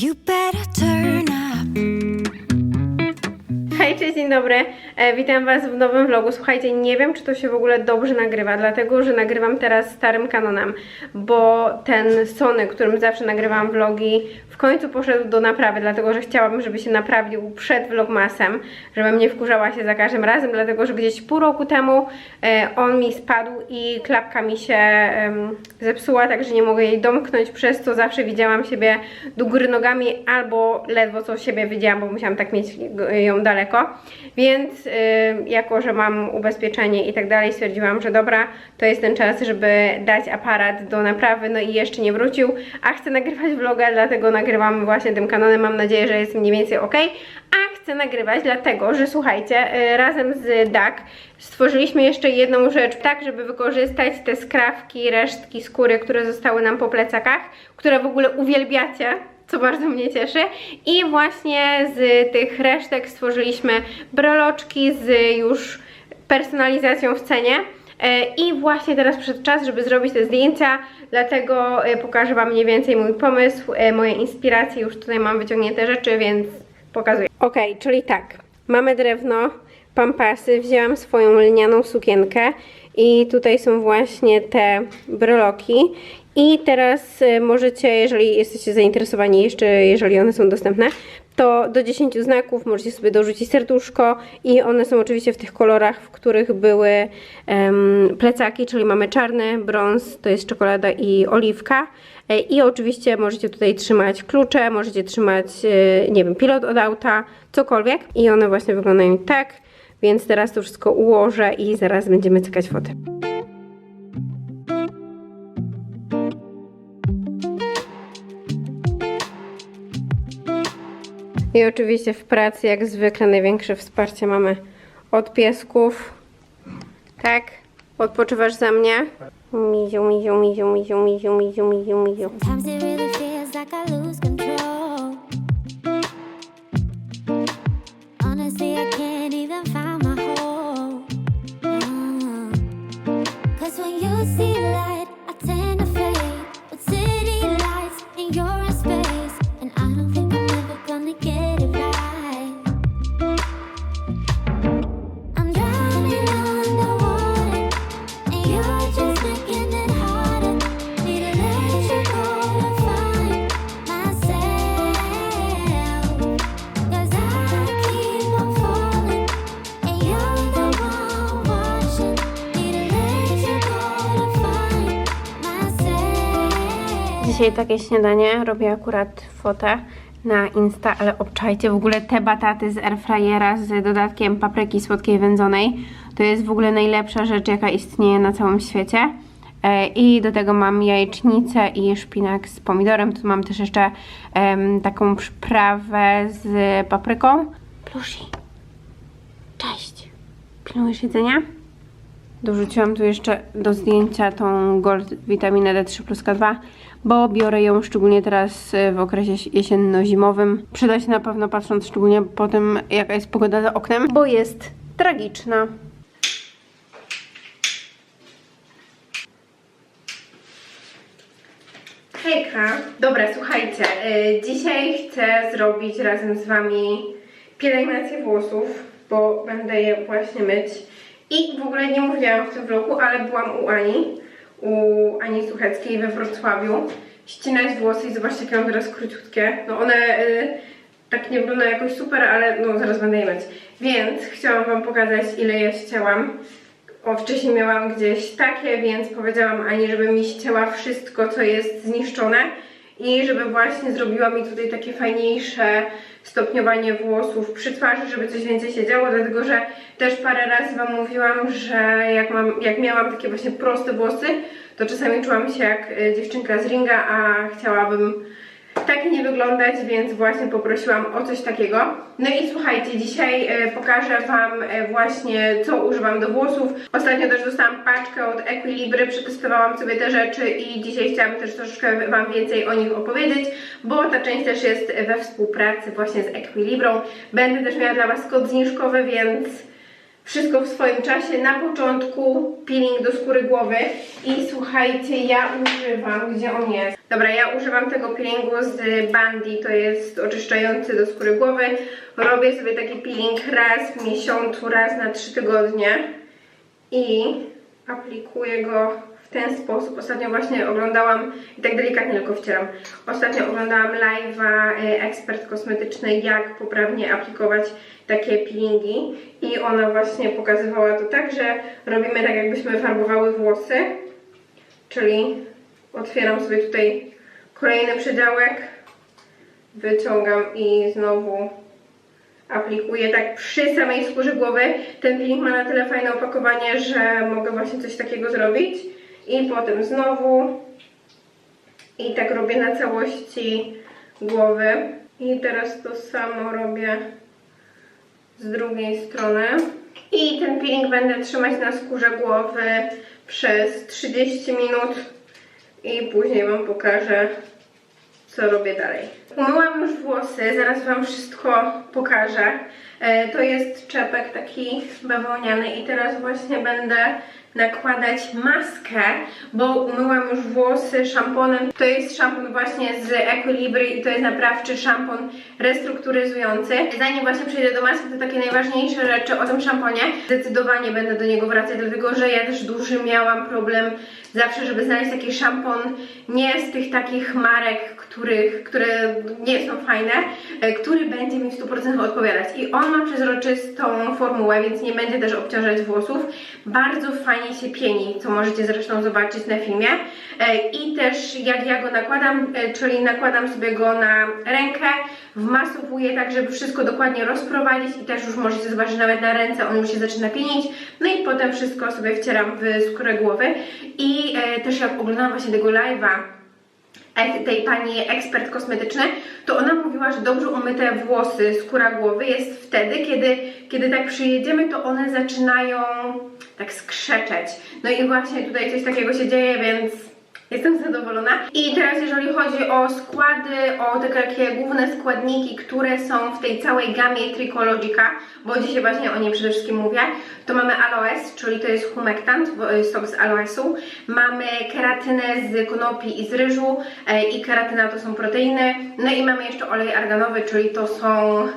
You better turn cześć, dzień dobry. E, witam Was w nowym vlogu. Słuchajcie, nie wiem, czy to się w ogóle dobrze nagrywa, dlatego, że nagrywam teraz starym Canonem, bo ten Sony, którym zawsze nagrywam vlogi, w końcu poszedł do naprawy, dlatego, że chciałabym, żeby się naprawił przed vlogmasem, żebym nie wkurzała się za każdym razem, dlatego, że gdzieś pół roku temu e, on mi spadł i klapka mi się em, zepsuła, także nie mogę jej domknąć, przez co zawsze widziałam siebie do góry nogami albo ledwo co siebie widziałam, bo musiałam tak mieć ją daleko. Więc y, jako, że mam ubezpieczenie i tak dalej, stwierdziłam, że dobra, to jest ten czas, żeby dać aparat do naprawy, no i jeszcze nie wrócił, a chcę nagrywać vloga, dlatego nagrywam właśnie tym kanonem, mam nadzieję, że jest mniej więcej ok. A chcę nagrywać dlatego, że słuchajcie, y, razem z DAC stworzyliśmy jeszcze jedną rzecz, tak żeby wykorzystać te skrawki, resztki skóry, które zostały nam po plecakach, które w ogóle uwielbiacie, co bardzo mnie cieszy. I właśnie z tych resztek stworzyliśmy breloczki z już personalizacją w cenie. E, I właśnie teraz przyszedł czas, żeby zrobić te zdjęcia, dlatego e, pokażę Wam mniej więcej mój pomysł, e, moje inspiracje. Już tutaj mam wyciągnięte rzeczy, więc pokazuję. Ok, czyli tak, mamy drewno, pampasy, wzięłam swoją lnianą sukienkę i tutaj są właśnie te breloki. I teraz y, możecie, jeżeli jesteście zainteresowani, jeszcze jeżeli one są dostępne, to do 10 znaków możecie sobie dorzucić serduszko i one są oczywiście w tych kolorach, w których były em, plecaki, czyli mamy czarny, brąz, to jest czekolada i oliwka. E, I oczywiście możecie tutaj trzymać klucze, możecie trzymać, e, nie wiem, pilot od auta, cokolwiek. I one właśnie wyglądają tak, więc teraz to wszystko ułożę i zaraz będziemy cykać fotę. I oczywiście w pracy, jak zwykle, największe wsparcie mamy od piesków. Tak? Odpoczywasz za mnie? Miziu, miziu, miziu, miziu, miziu, miziu, miziu, miziu. Honestly, I can't Dzisiaj takie śniadanie, robię akurat fotę na Insta, ale obczajcie w ogóle te bataty z airfryera z dodatkiem papryki słodkiej wędzonej. To jest w ogóle najlepsza rzecz, jaka istnieje na całym świecie. E, I do tego mam jajecznicę i szpinak z pomidorem. Tu mam też jeszcze em, taką przyprawę z papryką. Plushi, cześć. Pilnujesz jedzenia? Dorzuciłam tu jeszcze do zdjęcia tą Gold witaminę D3 plus K2, bo biorę ją szczególnie teraz y, w okresie jesienno-zimowym. Przyda się na pewno patrząc szczególnie po tym, jaka jest pogoda za oknem, bo jest tragiczna. Hejka! Dobra, słuchajcie, y, dzisiaj chcę zrobić razem z Wami pielęgnację włosów, bo będę je właśnie myć. I w ogóle nie mówiłam w tym vlogu, ale byłam u Ani, u Ani Sucheckiej we Wrocławiu, ścinać włosy i zobaczcie, jakie mam teraz króciutkie. No one y, tak nie wyglądają jakoś super, ale no zaraz będę je myć. Więc chciałam Wam pokazać, ile je ścięłam. O, wcześniej miałam gdzieś takie, więc powiedziałam Ani, żeby mi ścięła wszystko, co jest zniszczone i żeby właśnie zrobiła mi tutaj takie fajniejsze stopniowanie włosów przy twarzy, żeby coś więcej się działo, dlatego że też parę razy Wam mówiłam, że jak, mam, jak miałam takie właśnie proste włosy, to czasami czułam się jak y, dziewczynka z ringa, a chciałabym tak nie wyglądać, więc właśnie poprosiłam o coś takiego. No i słuchajcie, dzisiaj e, pokażę Wam e, właśnie co używam do włosów. Ostatnio też dostałam paczkę od Equilibry, przetestowałam sobie te rzeczy i dzisiaj chciałam też troszeczkę Wam więcej o nich opowiedzieć, bo ta część też jest we współpracy właśnie z Equilibrą. Będę też miała dla Was kod zniżkowy, więc wszystko w swoim czasie. Na początku peeling do skóry głowy i słuchajcie, ja używam, gdzie on jest? Dobra, ja używam tego peelingu z Bandy, to jest oczyszczający do skóry głowy. Robię sobie taki peeling raz w miesiącu, raz na 3 tygodnie i aplikuję go w ten sposób. Ostatnio właśnie oglądałam, i tak delikatnie tylko wcieram, ostatnio oglądałam live'a y, ekspert kosmetyczny, jak poprawnie aplikować takie peelingi i ona właśnie pokazywała to tak, że robimy tak jakbyśmy farbowały włosy, czyli otwieram sobie tutaj kolejny przedziałek, wyciągam i znowu aplikuję tak przy samej skórze głowy. Ten peeling ma na tyle fajne opakowanie, że mogę właśnie coś takiego zrobić. I potem znowu. I tak robię na całości głowy. I teraz to samo robię z drugiej strony. I ten peeling będę trzymać na skórze głowy przez 30 minut. I później Wam pokażę, co robię dalej. Umyłam już włosy, zaraz Wam wszystko pokażę. E, To jest czepek taki bawełniany i teraz właśnie będę nakładać maskę, bo umyłam już włosy szamponem. To jest szampon właśnie z Equilibry i to jest naprawczy szampon restrukturyzujący. Zanim właśnie przejdę do maski, to takie najważniejsze rzeczy o tym szamponie. Zdecydowanie będę do niego wracać, dlatego że ja też duży miałam problem zawsze, żeby znaleźć taki szampon nie z tych takich marek, których, które nie są fajne, e, który będzie mi w 100% odpowiadać. I on ma przezroczystą formułę, więc nie będzie też obciążać włosów. Bardzo fajnie się pieni, co możecie zresztą zobaczyć na filmie. E, I też jak ja go nakładam, e, czyli nakładam sobie go na rękę, wmasowuję tak, żeby wszystko dokładnie rozprowadzić i też już możecie zobaczyć nawet na ręce, on już się zaczyna pienić. No i potem wszystko sobie wcieram w skórę głowy. I też jak oglądałam właśnie tego live'a, tej pani ekspert kosmetyczny, to ona mówiła, że dobrze umyte włosy, skóra głowy jest wtedy, kiedy, kiedy tak przyjedziemy, to one zaczynają tak skrzeczeć. No i właśnie tutaj coś takiego się dzieje, więc jestem zadowolona. I teraz jeżeli chodzi o składy, o te takie główne składniki, które są w tej całej gamie Tricologica, bo dzisiaj właśnie o niej przede wszystkim mówię, to mamy aloes, czyli to jest humektant, y, sok z aloesu. Mamy keratynę z konopi i z ryżu e, i keratyna to są proteiny. No i mamy jeszcze olej arganowy, czyli to są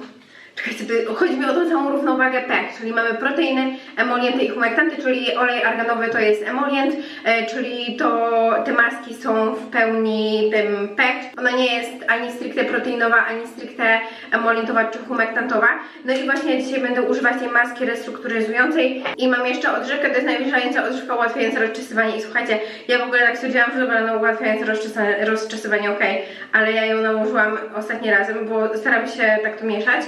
Czekajcie, chodzi mi o tą całą równowagę pech, czyli mamy proteiny, emolienty i humektanty, czyli olej arganowy to jest emolient, e, czyli to te maski są w pełni tym pech. Ona nie jest ani stricte proteinowa, ani stricte emolientowa czy humektantowa. No i właśnie dzisiaj będę używać tej maski restrukturyzującej i mam jeszcze odżywkę, to jest najwyższająca odżywka ułatwiająca rozczesywanie i słuchajcie, ja w ogóle tak stwierdziłam, że dobra, no ułatwiająca rozczesywanie, rozczesywanie ok, ale ja ją nałożyłam ostatni razem, bo staram się tak to mieszać.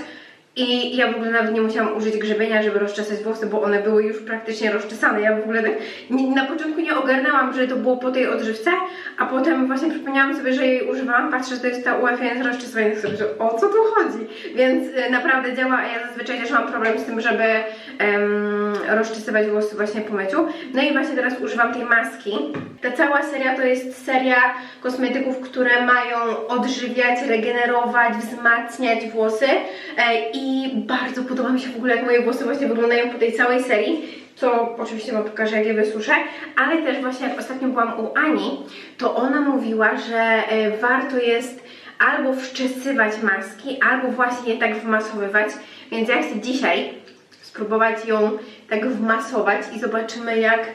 I ja w ogóle nawet nie musiałam użyć grzebienia, żeby rozczesać włosy, bo one były już praktycznie rozczesane. Ja w ogóle tak na początku nie ogarnęłam, że to było po tej odżywce, a potem właśnie przypomniałam sobie, że jej używałam. Patrzę, że to jest ta ułatwiająca rozczesywanie, tak sobie, o co tu chodzi? Więc y, naprawdę działa, a ja zazwyczaj też mam problem z tym, żeby em, rozczesywać włosy właśnie po myciu. No i właśnie teraz używam tej maski. Ta cała seria to jest seria kosmetyków, które mają odżywiać, regenerować, wzmacniać włosy e, i bardzo podoba mi się w ogóle jak moje włosy właśnie wyglądają po tej całej serii co oczywiście Wam pokażę, jak je wysuszę, ale też właśnie jak ostatnio byłam u Ani, to ona mówiła, że e, warto jest albo wczesywać maski, albo właśnie je tak wmasowywać, więc ja chcę dzisiaj spróbować ją tak wmasować i zobaczymy jak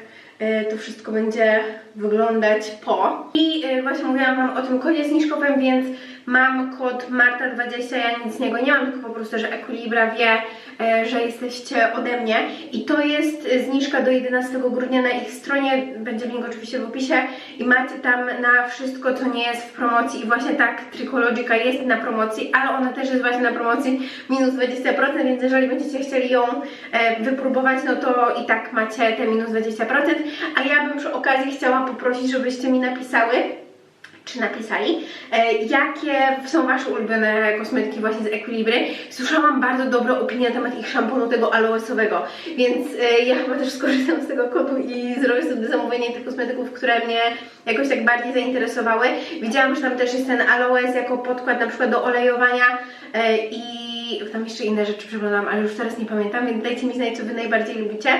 to wszystko będzie wyglądać po. I e, właśnie mówiłam Wam o tym kodzie zniżkowym, więc mam kod Marta20, ja nic z niego nie mam, tylko po prostu, że Equilibra wie, że jesteście ode mnie. I to jest e, zniżka do 11 grudnia na ich stronie, będzie link oczywiście w opisie. I macie tam na wszystko, co nie jest w promocji. I właśnie tak Tricologica jest na promocji, ale ona też jest właśnie na promocji minus 20%, więc jeżeli będziecie chcieli ją e, wypróbować, no to i tak macie te minus 20%, a ja bym przy okazji chciała poprosić, żebyście mi napisały, czy napisali, e, jakie są Wasze ulubione kosmetyki właśnie z Equilibry. Słyszałam bardzo dobre opinie na temat ich szamponu tego aloesowego, więc e, ja chyba też skorzystam z tego kodu i zrobię sobie zamówienie tych kosmetyków, które mnie jakoś tak bardziej zainteresowały. Widziałam, że tam też jest ten aloes jako podkład na przykład do olejowania e, i tam jeszcze inne rzeczy przeglądam, ale już teraz nie pamiętam, więc dajcie mi znać, co Wy najbardziej lubicie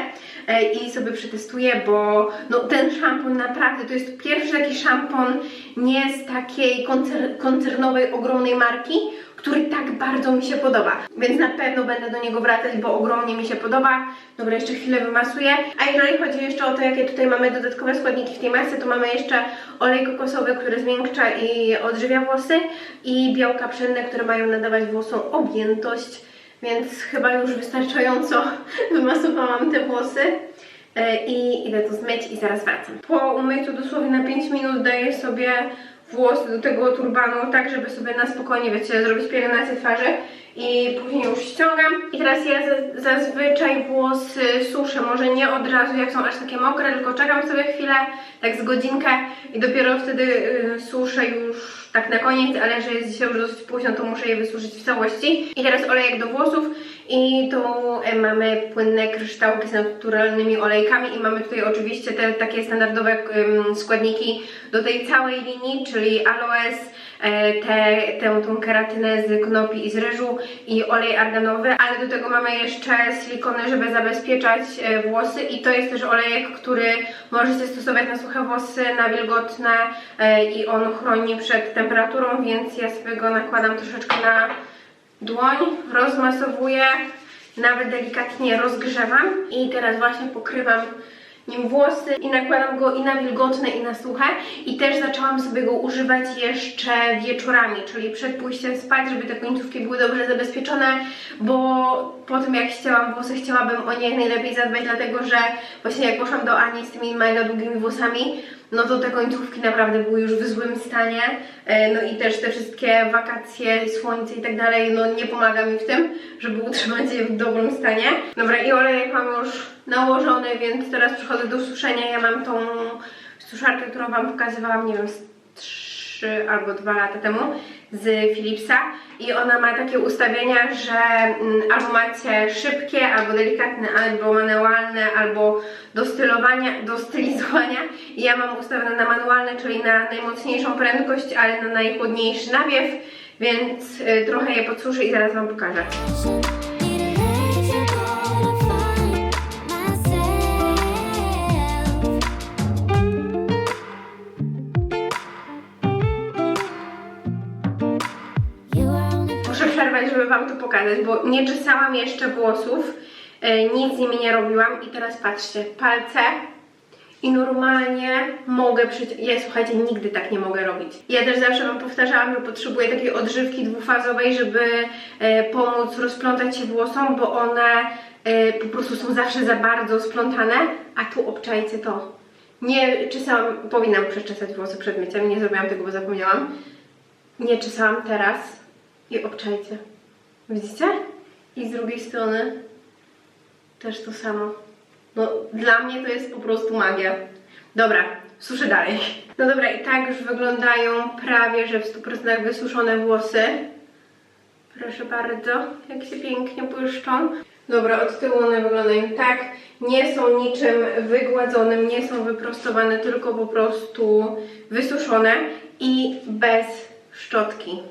i sobie przetestuję, bo no, ten szampon naprawdę to jest pierwszy taki szampon nie z takiej koncer koncernowej, ogromnej marki, który tak bardzo mi się podoba. Więc na pewno będę do niego wracać, bo ogromnie mi się podoba. Dobra, jeszcze chwilę wymasuję. A jeżeli chodzi jeszcze o to, jakie tutaj mamy dodatkowe składniki w tej masce, to mamy jeszcze olej kokosowy, który zmiękcza i odżywia włosy i białka pszenne, które mają nadawać włosom objętość. Więc chyba już wystarczająco wymasowałam te włosy. E, I idę to zmyć i zaraz wracam. Po umyciu dosłownie na 5 minut daję sobie włosy do tego turbanu, tak żeby sobie na spokojnie, wiecie, zrobić pielęgnację twarzy i później już ściągam. I teraz ja za- zazwyczaj włosy suszę, może nie od razu jak są aż takie mokre, tylko czekam sobie chwilę, tak z godzinkę i dopiero wtedy y, suszę już tak na koniec, ale że jest dzisiaj już dosyć późno, to muszę je wysuszyć w całości. I teraz olejek do włosów i tu mamy płynne kryształki z naturalnymi olejkami i mamy tutaj oczywiście te takie standardowe składniki do tej całej linii, czyli aloes, e, te, tę tą keratynę z konopi i z ryżu i olej arganowy, ale do tego mamy jeszcze silikony, żeby zabezpieczać e, włosy i to jest też olejek, który możecie stosować na suche włosy, na wilgotne e, i on chroni przed temperaturą, więc ja sobie go nakładam troszeczkę na dłoń, rozmasowuję, nawet delikatnie rozgrzewam i teraz właśnie pokrywam nim włosy i nakładam go i na wilgotne i na suche. I też zaczęłam sobie go używać jeszcze wieczorami, czyli przed pójściem spać, żeby te końcówki były dobrze zabezpieczone, bo po tym jak ścięłam włosy chciałabym o nie najlepiej zadbać, dlatego że właśnie jak poszłam do Ani z tymi mega długimi włosami, no to te końcówki naprawdę były już w złym stanie, E, no i też te wszystkie wakacje, słońce i tak dalej, no nie pomaga mi w tym, żeby utrzymać je w dobrym stanie. Dobra, i olejek mam już nałożony, więc teraz przechodzę do suszenia. Ja mam tą suszarkę, którą Wam pokazywałam, nie wiem, z 3 albo 2 lata temu z Philipsa i ona ma takie ustawienia, że mm, albo macie szybkie, albo delikatne, albo manualne, albo do stylowania, do stylizowania i ja mam ustawione na manualne, czyli na najmocniejszą prędkość, ale na najchłodniejszy nawiew, więc y, trochę je podsuszę i zaraz Wam pokażę. Muszę przerwać, żeby Wam to pokazać, bo nie czesałam jeszcze włosów, e, nic z nimi nie robiłam i teraz patrzcie, palce i normalnie mogę przyciąć. Ja słuchajcie, nigdy tak nie mogę robić. Ja też zawsze Wam powtarzałam, że potrzebuję takiej odżywki dwufazowej, żeby e, pomóc rozplątać się włosom, bo one e, po prostu są zawsze za bardzo splątane, a tu obczajcie to. Nie czesałam, powinnam przeczesać włosy przed myciem, nie zrobiłam tego, bo zapomniałam. Nie czesałam teraz i obczajcie. Widzicie? I z drugiej strony też to samo. No, dla mnie to jest po prostu magia. Dobra, suszę dalej. No dobra, i tak już wyglądają prawie, że w 100% wysuszone włosy. Proszę bardzo, jak się pięknie błyszczą. Dobra, od tyłu one wyglądają tak. Nie są niczym wygładzonym, nie są wyprostowane, tylko po prostu wysuszone i bez szczotki.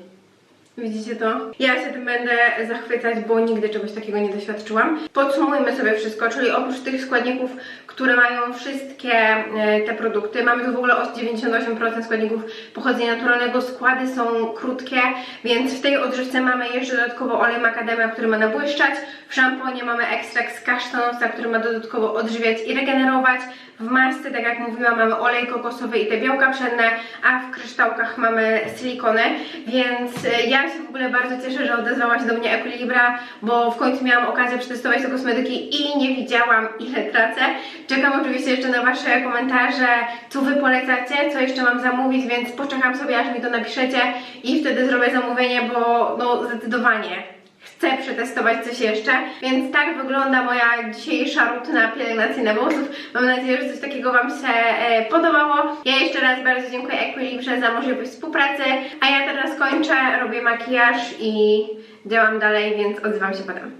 Widzicie to? Ja się tym będę zachwycać, bo nigdy czegoś takiego nie doświadczyłam. Podsumujmy sobie wszystko, czyli oprócz tych składników, które mają wszystkie e, te produkty, mamy tu w ogóle o 98% składników pochodzenia naturalnego, składy są krótkie, więc w tej odżywce mamy jeszcze dodatkowo olej makadamia, który ma nabłyszczać, w szamponie mamy ekstrakt z kasztanosa, który ma dodatkowo odżywiać i regenerować, w masce, tak jak mówiłam, mamy olej kokosowy i te białka pszenne, a w kryształkach mamy silikony, więc e, ja się w ogóle bardzo cieszę, że odezwała się do mnie Equilibra, bo w końcu miałam okazję przetestować te kosmetyki i nie widziałam ile tracę. Czekam oczywiście jeszcze na Wasze komentarze, co Wy polecacie, co jeszcze mam zamówić, więc poczekam sobie aż mi to napiszecie i wtedy zrobię zamówienie, bo no zdecydowanie chcę przetestować coś jeszcze, więc tak wygląda moja dzisiejsza rutyna pielęgnacyjna włosów. Mam nadzieję, że coś takiego Wam się e, podobało. Ja jeszcze raz bardzo dziękuję Equilibrze za możliwość współpracy, a ja teraz kończę, robię makijaż i działam dalej, więc odzywam się potem.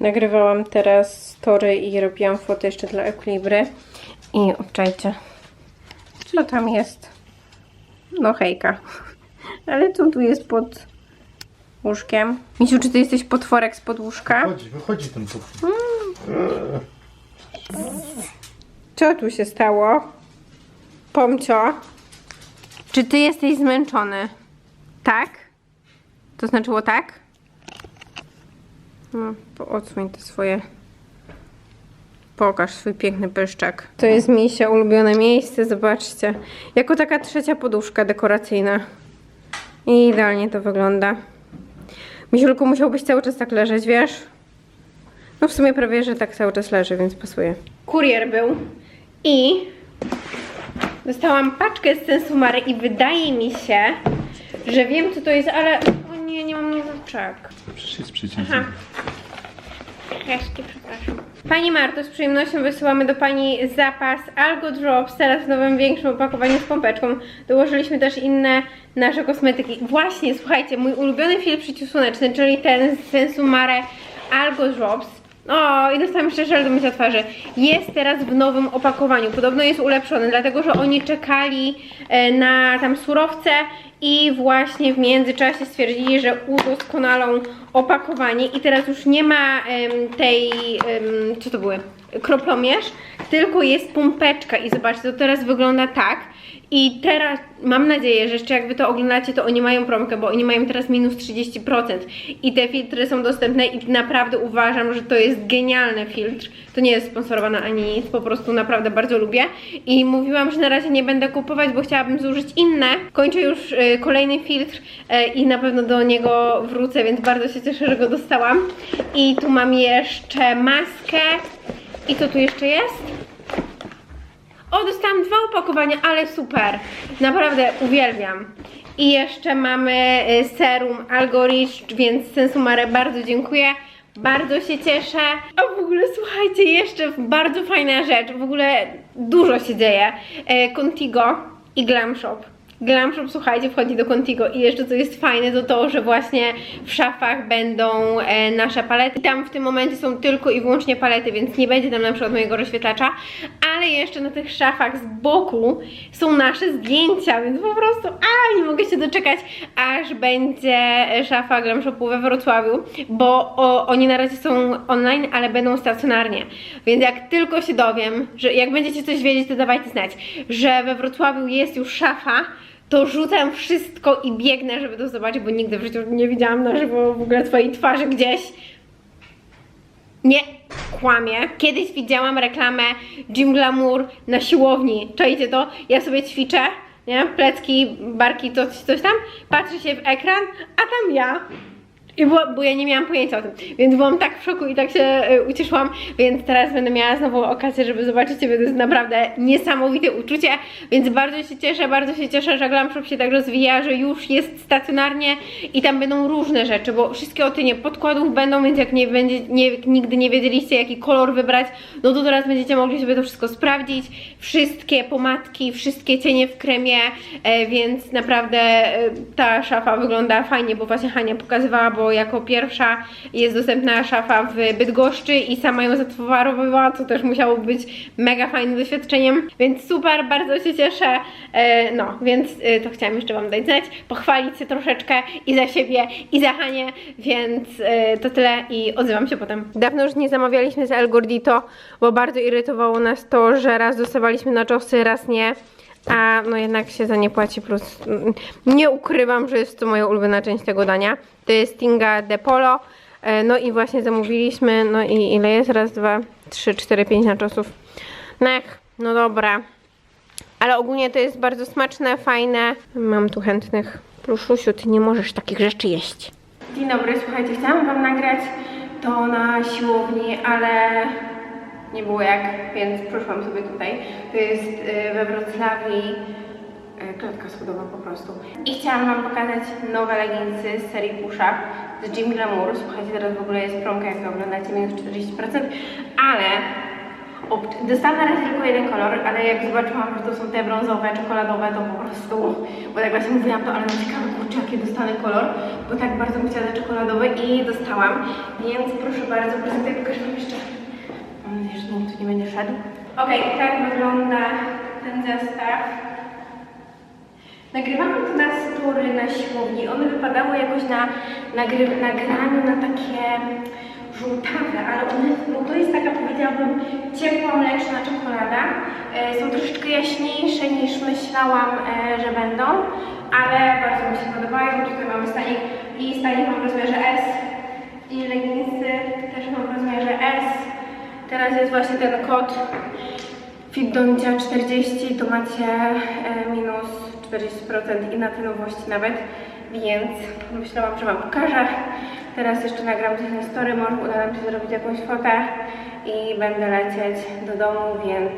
Nagrywałam teraz story i robiłam foto jeszcze dla Equilibry i obczajcie, co tam jest. No hejka. Ale co tu jest pod łóżkiem. Misiu, czy ty jesteś potworek z łóżka? Chodzi, wychodzi ten potwór. Co tu się stało? Pomcio? Czy ty jesteś zmęczony? Tak? To znaczyło tak? No, odsłoń te swoje. Pokaż swój piękny pyszczek. To jest Misia ulubione miejsce, zobaczcie. Jako taka trzecia poduszka dekoracyjna. I idealnie to wygląda. Misiulku musiałbyś cały czas tak leżeć, wiesz? No w sumie prawie, że tak cały czas leży, więc pasuje. Kurier był i dostałam paczkę z Sensumary i wydaje mi się, że wiem co to jest, ale o nie, nie mam nożyczek. Przecież jest przycisk. Aha. Kraszki, przepraszam. Pani Marto, z przyjemnością wysyłamy do Pani zapas Algo Drops, teraz w nowym większym opakowaniu z pompeczką. Dołożyliśmy też inne nasze kosmetyki. Właśnie, słuchajcie, mój ulubiony film przeciwsłoneczny, czyli ten z Sensumare Algo Drops. O, i dostałam jeszcze żel do mycia twarzy. Jest teraz w nowym opakowaniu. Podobno jest ulepszony, dlatego że oni czekali e, na tam surowce i właśnie w międzyczasie stwierdzili, że udoskonalą opakowanie. I teraz już nie ma tej, co to były, kroplomierz, tylko jest pompeczka. I zobaczcie, to teraz wygląda tak i teraz mam nadzieję, że jeszcze jak wy to oglądacie, to oni mają promkę, bo oni mają teraz minus 30% i te filtry są dostępne i naprawdę uważam, że to jest genialny filtr. To nie jest sponsorowane ani nic, po prostu naprawdę bardzo lubię i mówiłam, że na razie nie będę kupować, bo chciałabym zużyć inne. Kończę już y, kolejny filtr y, i na pewno do niego wrócę, więc bardzo się cieszę, że go dostałam. I tu mam jeszcze maskę i co tu jeszcze jest? O, dostałam dwa opakowania, ale super. Naprawdę uwielbiam. I jeszcze mamy y, serum Algorich, więc Sensumare bardzo dziękuję. Bardzo się cieszę. A w ogóle słuchajcie, jeszcze bardzo fajna rzecz. W ogóle dużo się dzieje. E, Contigo i Glam Shop. Glam Shop, słuchajcie, wchodzi do Contigo i jeszcze co jest fajne to to, że właśnie w szafach będą e, nasze palety. Tam w tym momencie są tylko i wyłącznie palety, więc nie będzie tam na przykład mojego rozświetlacza, ale jeszcze na tych szafach z boku są nasze zdjęcia, więc po prostu a nie mogę się doczekać, aż będzie szafa Glam Shopu we Wrocławiu, bo o, oni na razie są online, ale będą stacjonarnie. Więc jak tylko się dowiem, że jak będziecie coś wiedzieć, to dawajcie znać, że we Wrocławiu jest już szafa, to rzucam wszystko i biegnę, żeby to zobaczyć, bo nigdy w życiu nie widziałam na żywo w ogóle twojej twarzy gdzieś. Nie, kłamie. Kiedyś widziałam reklamę Gym Glamour na siłowni. Czajcie to? Ja sobie ćwiczę, nie? Plecki, barki, coś, coś tam. Patrzę się w ekran, a tam ja. I bo ja nie miałam pojęcia o tym, więc byłam tak w szoku i tak się y, ucieszyłam, więc teraz będę miała znowu okazję, żeby zobaczyć Ciebie, to jest naprawdę niesamowite uczucie, więc bardzo się cieszę, bardzo się cieszę, że Glam Shop się tak rozwija, że już jest stacjonarnie i tam będą różne rzeczy, bo wszystkie otynie podkładów będą, więc jak nie będzie, nie, nigdy nie wiedzieliście jaki kolor wybrać, no to teraz będziecie mogli sobie to wszystko sprawdzić, wszystkie pomadki, wszystkie cienie w kremie, e, więc naprawdę e, ta szafa wygląda fajnie, bo właśnie Hania pokazywała, bo jako pierwsza jest dostępna szafa w Bydgoszczy i sama ją zatowarowywała, co też musiało być mega fajnym doświadczeniem, więc super, bardzo się cieszę, e, no, więc e, to chciałam jeszcze Wam dać znać, pochwalić się troszeczkę i za siebie, i za Hanię, więc e, to tyle i odzywam się potem. Dawno już nie zamawialiśmy z El Gordito, bo bardzo irytowało nas to, że raz dostawaliśmy na czosy, raz nie. A no jednak się za nie płaci plus nie ukrywam, że jest to moja ulubiona część tego dania. To jest Tinga de Polo. E, No i właśnie zamówiliśmy, no i ile jest? Raz, dwa, trzy, cztery, pięć naczosów. Nech, no dobra. Ale ogólnie to jest bardzo smaczne, fajne. Mam tu chętnych. Pluszusiu, ty nie możesz takich rzeczy jeść. Dzień dobry, słuchajcie, chciałam wam nagrać to na siłowni, ale nie było jak, więc przyszłam sobie tutaj. To jest y, we Wrocławiu y, klatka schodowa po prostu. I chciałam wam pokazać nowe leginsy z serii Push Up z Jim Glamour. Słuchajcie, teraz w ogóle jest promka, jak to oglądacie, minus 40%, ale dostałam na razie tylko jeden kolor, ale jak zobaczyłam, że to są te brązowe, czekoladowe, to po prostu, bo tak właśnie mówiłam, to ale no ciekawe, kurczę, jaki dostanę kolor, bo tak bardzo bym chciała te czekoladowe i dostałam, więc proszę bardzo, prezentuję, pokażę wam jeszcze. Mam nadzieję, że nikt tu nie będzie szedł. Okej, tak wygląda ten zestaw. Nagrywamy to na story na siłowni. One wypadały jakoś na nagraniu na takie żółtawe, ale one, no to jest taka powiedziałabym ciepła mleczna czekolada. E, są troszeczkę jaśniejsze niż myślałam, e, że będą, ale bardzo mi się podobają. Tutaj mamy stanik i stanik mam w rozmiarze S i leginsy też mam w rozmiarze S. Teraz jest właśnie ten kod Fitdondzia 40, to macie e, minus 40% i na te nowości nawet, więc myślałam, że Wam pokażę. Teraz jeszcze nagram coś na story, może uda nam się zrobić jakąś fotę i będę lecieć do domu, więc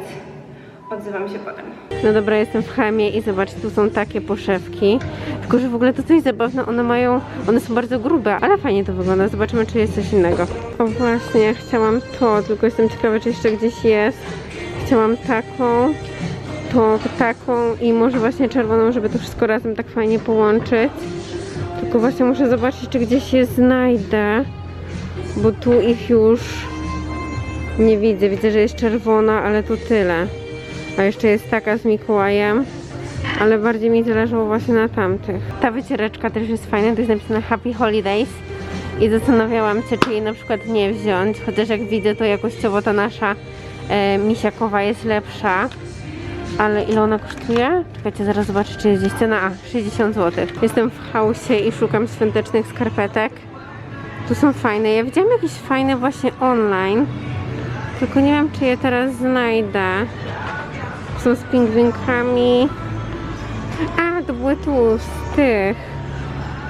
odzywam się potem. No dobra, jestem w Chemie i zobaczcie, tu są takie poszewki. Tylko, że w ogóle to coś zabawne, one mają, one są bardzo grube, ale fajnie to wygląda. Zobaczymy, czy jest coś innego. O właśnie, chciałam to, tylko jestem ciekawa, czy jeszcze gdzieś jest. Chciałam taką, to taką i może właśnie czerwoną, żeby to wszystko razem tak fajnie połączyć. Tylko właśnie muszę zobaczyć, czy gdzieś je znajdę, bo tu ich już nie widzę. Widzę, że jest czerwona, ale to tyle. A jeszcze jest taka z Mikołajem, ale bardziej mi zależało właśnie na tamtych. Ta wyciereczka też jest fajna, to jest napisane Happy Holidays. I zastanawiałam się, czy jej na przykład nie wziąć, chociaż jak widzę, to jakościowo ta nasza e, misiakowa jest lepsza. Ale ile ona kosztuje? Czekajcie, zaraz zobaczę, czy jest gdzieś cena. A, 60 zł. Jestem w chaosie i szukam świątecznych skarpetek. Tu są fajne. Ja widziałam jakieś fajne właśnie online. Tylko nie wiem, czy je teraz znajdę. Są z pingwinkami. A, to były tu z tych.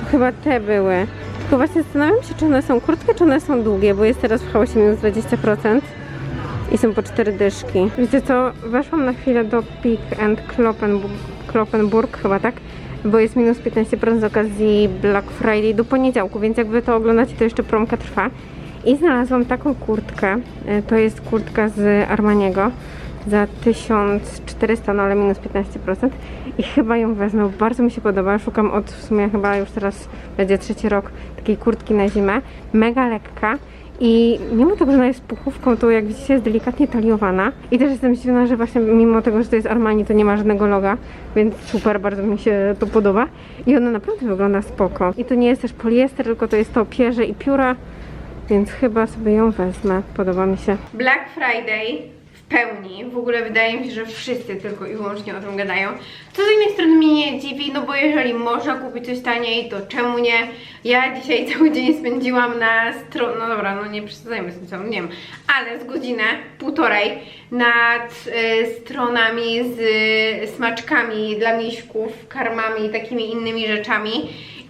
To chyba te były. Tylko właśnie zastanawiam się, czy one są krótkie, czy one są długie, bo jest teraz w chaosie minus 20% i są po cztery dyszki. Wiecie co, weszłam na chwilę do Peak and Kloppenburg, Kloppenburg chyba tak, bo jest minus 15% z okazji Black Friday do poniedziałku, więc jak wy to oglądacie, to jeszcze promka trwa. I znalazłam taką kurtkę, e, to jest kurtka z Armaniego za 1400, no ale minus 15% i chyba ją wezmę, bardzo mi się podoba. Szukam od w sumie chyba już teraz będzie trzeci rok takiej kurtki na zimę. Mega lekka i mimo tego, że ona jest puchówką, to jak widzicie jest delikatnie taliowana. I też jestem zdziwiona, że właśnie mimo tego, że to jest Armani, to nie ma żadnego loga, więc super, bardzo mi się to podoba. I ona naprawdę wygląda spoko. I to nie jest też poliester, tylko to jest to pierze i pióra, więc chyba sobie ją wezmę. Podoba mi się. Black Friday pełni. W ogóle wydaje mi się, że wszyscy tylko i wyłącznie o tym gadają. Co z jednej strony mnie nie dziwi, no bo jeżeli można kupić coś taniej, to czemu nie? Ja dzisiaj cały dzień spędziłam na stronie, no dobra, no nie przesadzajmy z tym nie wiem, ale z godzinę, półtorej nad y, stronami z y, smaczkami dla miśków, karmami i takimi innymi rzeczami.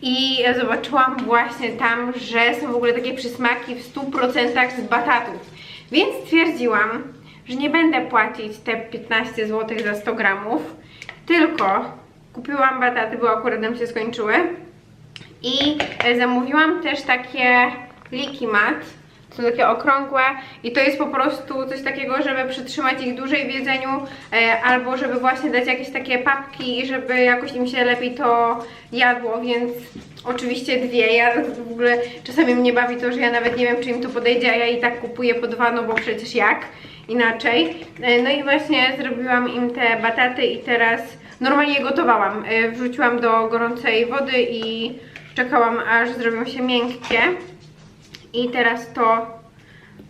I zobaczyłam właśnie tam, że są w ogóle takie przysmaki w 100% z batatów. Więc stwierdziłam, że nie będę płacić te 15 zł za 100 gramów, tylko kupiłam bataty, bo akurat nam się skończyły. I e, zamówiłam też takie liki mat. Są takie okrągłe i to jest po prostu coś takiego, żeby przytrzymać ich dłużej w jedzeniu e, albo żeby właśnie dać jakieś takie papki żeby jakoś im się lepiej to jadło, więc oczywiście dwie. Ja w ogóle czasami mnie bawi to, że ja nawet nie wiem, czy im to podejdzie, a ja i tak kupuję po dwa, no bo przecież jak inaczej. E, no i właśnie zrobiłam im te bataty i teraz normalnie je gotowałam. E, Wrzuciłam do gorącej wody i czekałam aż zrobią się miękkie. I teraz to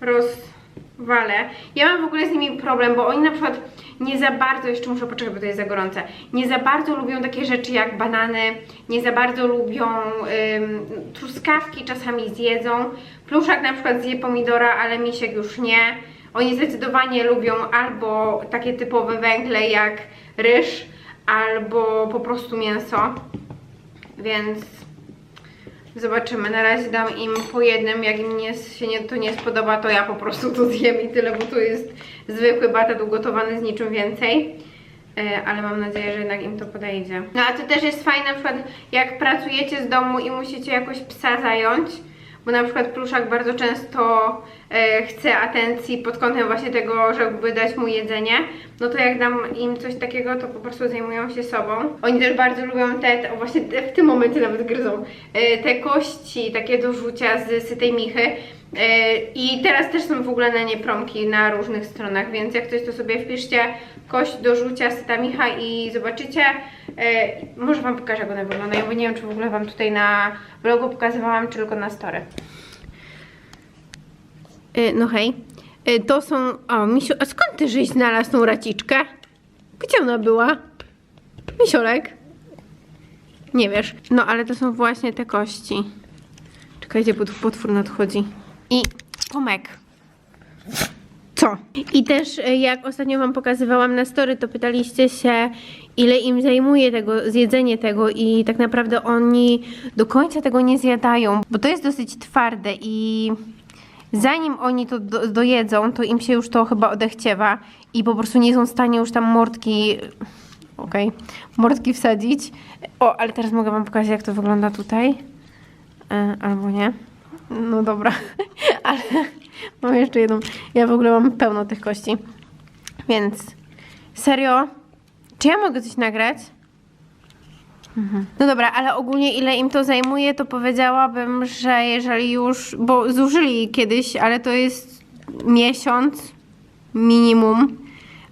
rozwalę. Ja mam w ogóle z nimi problem, bo oni na przykład nie za bardzo, jeszcze muszę poczekać, bo to jest za gorące, nie za bardzo lubią takie rzeczy jak banany, nie za bardzo lubią ym, truskawki, czasami zjedzą. Pluszak na przykład zje pomidora, ale misiek już nie. Oni zdecydowanie lubią albo takie typowe węgle jak ryż, albo po prostu mięso. Więc Zobaczymy, na razie dam im po jednym, jak im nie, się nie, to nie spodoba, to ja po prostu to zjem i tyle, bo to jest zwykły batat ugotowany z niczym więcej. E, ale mam nadzieję, że jednak im to podejdzie. No a to też jest fajne, na przykład jak pracujecie z domu i musicie jakoś psa zająć, bo na przykład pluszak bardzo często e, chce atencji pod kątem właśnie tego, żeby dać mu jedzenie, no to jak dam im coś takiego, to po prostu zajmują się sobą. Oni też bardzo lubią te, właśnie te, w tym momencie nawet gryzą, e, te kości takie do rzucia z sytej michy. E, I teraz też są w ogóle na nie promki na różnych stronach, więc jak coś to sobie wpiszcie kość do rzucia syta micha i zobaczycie. E, może Wam pokażę, jak one wyglądają, bo nie wiem, czy w ogóle Wam tutaj na vlogu pokazywałam, czy tylko na story. E, no hej. To są... O, Misiu, a skąd Ty żeś znalazł tą raciczkę? Gdzie ona była? Misiolek? Nie wiesz. No, ale to są właśnie te kości. Czekajcie, bo tu potwór nadchodzi. I Tomek. Co? I też e, jak ostatnio wam pokazywałam na story, to pytaliście się, ile im zajmuje tego, zjedzenie tego i tak naprawdę oni do końca tego nie zjadają, bo to jest dosyć twarde i zanim oni to do, dojedzą, to im się już to chyba odechciewa i po prostu nie są w stanie już tam mordki, okej, mordki wsadzić. O, ale teraz mogę wam pokazać, jak to wygląda tutaj. E, albo nie. No dobra, ale mam jeszcze jedną. Ja w ogóle mam pełno tych kości. Więc serio, czy ja mogę coś nagrać? Mhm. No dobra, ale ogólnie ile im to zajmuje, to powiedziałabym, że jeżeli już, bo zużyli kiedyś, ale to jest miesiąc minimum,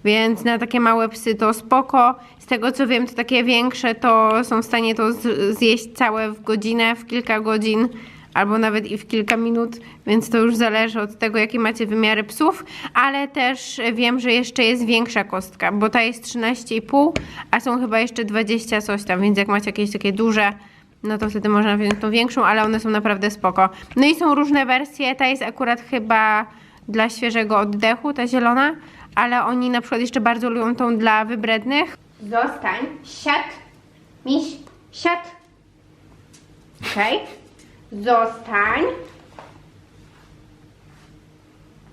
więc na takie małe psy to spoko. Z tego co wiem, to takie większe to są w stanie to zjeść całe w godzinę, w kilka godzin, albo nawet i w kilka minut, więc to już zależy od tego, jakie macie wymiary psów, ale też wiem, że jeszcze jest większa kostka, bo ta jest 13,5, a są chyba jeszcze 20 coś tam, więc jak macie jakieś takie duże, no to wtedy można wziąć tą większą, ale one są naprawdę spoko. No i są różne wersje, ta jest akurat chyba dla świeżego oddechu, ta zielona, ale oni na przykład jeszcze bardzo lubią tą dla wybrednych. Zostań, siad, miś, siad. Okej. Zostań.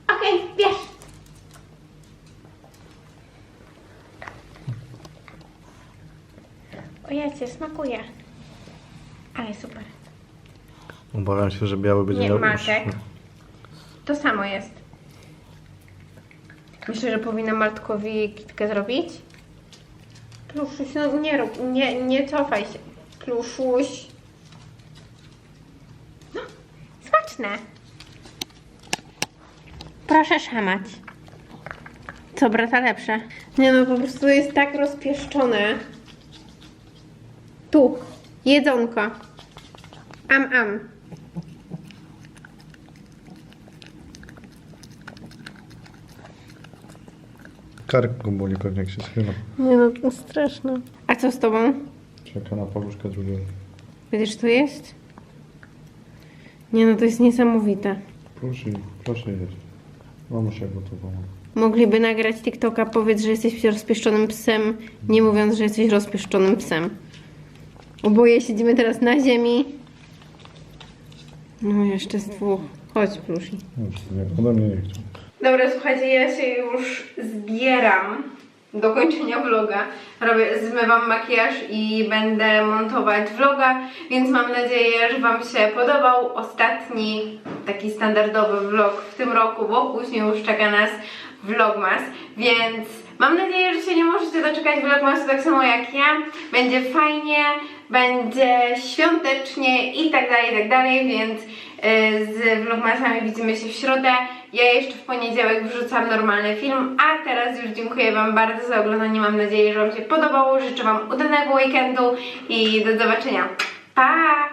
Okej, bierz. O smakuje. Ale super. Obawiam się, że biały będzie Nie, miał uszy. To samo jest. Myślę, że powinna Martkowi kitkę zrobić. Pluszuś, no nie rób, nie, nie cofaj się. Pluszuś. No, Proszę szamać. Co, brata lepsze? Nie no, po prostu jest tak rozpieszczone. Tu, jedzonko. Am, am. Kark go boli pewnie jak się schyla. Nie no, to straszne. A co z tobą? Czeka na paluszka drugiego. Wiesz, co jest? Nie no, to jest niesamowite. Proszę, proszę jeść. Mamusia gotowała. Mogliby nagrać TikToka, powiedz, że jesteś rozpieszczonym psem, nie mówiąc, że jesteś rozpieszczonym psem. Oboje siedzimy teraz na ziemi. No, jeszcze z dwóch. Chodź, plusi. Już nie, ode mnie nie chciał. Dobra, słuchajcie, ja się już zbieram do kończenia vloga. Robię, zmywam makijaż i będę montować vloga, więc mam nadzieję, że Wam się podobał ostatni taki standardowy vlog w tym roku, bo później już czeka nas vlogmas, więc mam nadzieję, że się nie możecie doczekać vlogmasu tak samo jak ja. Będzie fajnie, będzie świątecznie i tak dalej, i tak dalej, więc y, z vlogmasami widzimy się w środę. Ja jeszcze w poniedziałek wrzucam normalny film, a teraz już dziękuję Wam bardzo za oglądanie. Mam nadzieję, że Wam się podobało. Życzę Wam udanego weekendu i do zobaczenia. Pa!